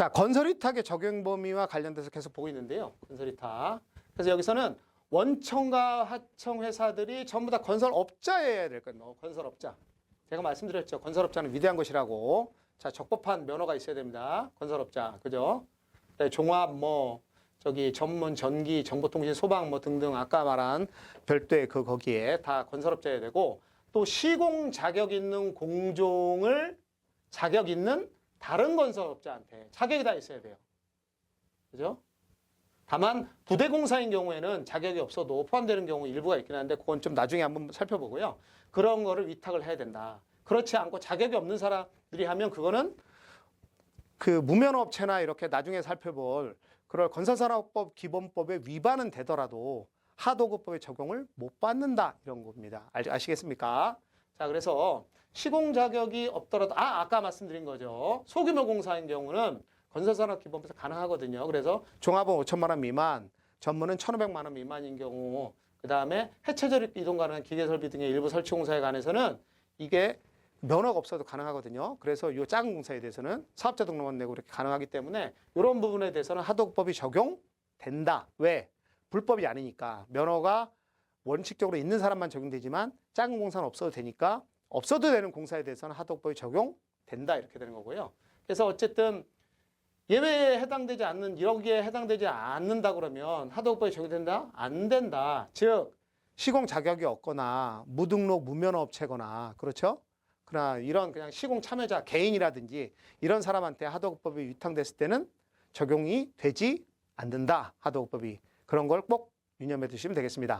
자, 건설위탁의 적용 범위와 관련돼서 계속 보고 있는데요. 건설위탁. 그래서 여기서는 원청과 하청 회사들이 전부 다 건설업자여야 될 거예요. 건설업자. 제가 말씀드렸죠. 건설업자는 위대한 것이라고. 자, 적법한 면허가 있어야 됩니다. 건설업자. 그죠? 네, 종합 뭐 저기 전문 전기 정보통신 소방 뭐 등등 아까 말한 별도의 그 거기에 다 건설업자여야 되고 또 시공 자격 있는 공종을 자격 있는 다른 건설업자한테 자격이 다 있어야 돼요. 그죠? 다만 부대 공사인 경우에는 자격이 없어도 포함되는 경우 일부가 있긴 한데 그건 좀 나중에 한번 살펴보고요. 그런 거를 위탁을 해야 된다. 그렇지 않고 자격이 없는 사람들이 하면 그거는 그 무면허업체나 이렇게 나중에 살펴볼 그럴 건설산업법 기본법에 위반은 되더라도 하도급법의 적용을 못 받는다 이런 겁니다. 알- 아시겠습니까? 자 그래서 시공 자격이 없더라도 아 아까 말씀드린 거죠. 소규모 공사인 경우는 건설산업 기본법에서 가능하거든요. 그래서 종합은 5천만 원 미만, 전문은 1,500만 원 미만인 경우, 그 다음에 해체절 이동 가능한 기계 설비 등의 일부 설치 공사에 관해서는 이게 면허가 없어도 가능하거든요. 그래서 이 작은 공사에 대해서는 사업자 등록만 내고 이렇게 가능하기 때문에 이런 부분에 대해서는 하도급법이 적용된다. 왜? 불법이 아니니까 면허가 원칙적으로 있는 사람만 적용되지만 작은 공사는 없어도 되니까 없어도 되는 공사에 대해서는 하도급법이 적용된다 이렇게 되는 거고요. 그래서 어쨌든 예외에 해당되지 않는 여기에 해당되지 않는다 그러면 하도급법이 적용된다? 안 된다. 즉 시공 자격이 없거나 무등록 무면허 업체거나 그렇죠? 그러나 이런 그냥 시공 참여자 개인이라든지 이런 사람한테 하도급법이 위탁됐을 때는 적용이 되지 않는다. 하도급법이 그런 걸 꼭 유념해 두시면 되겠습니다.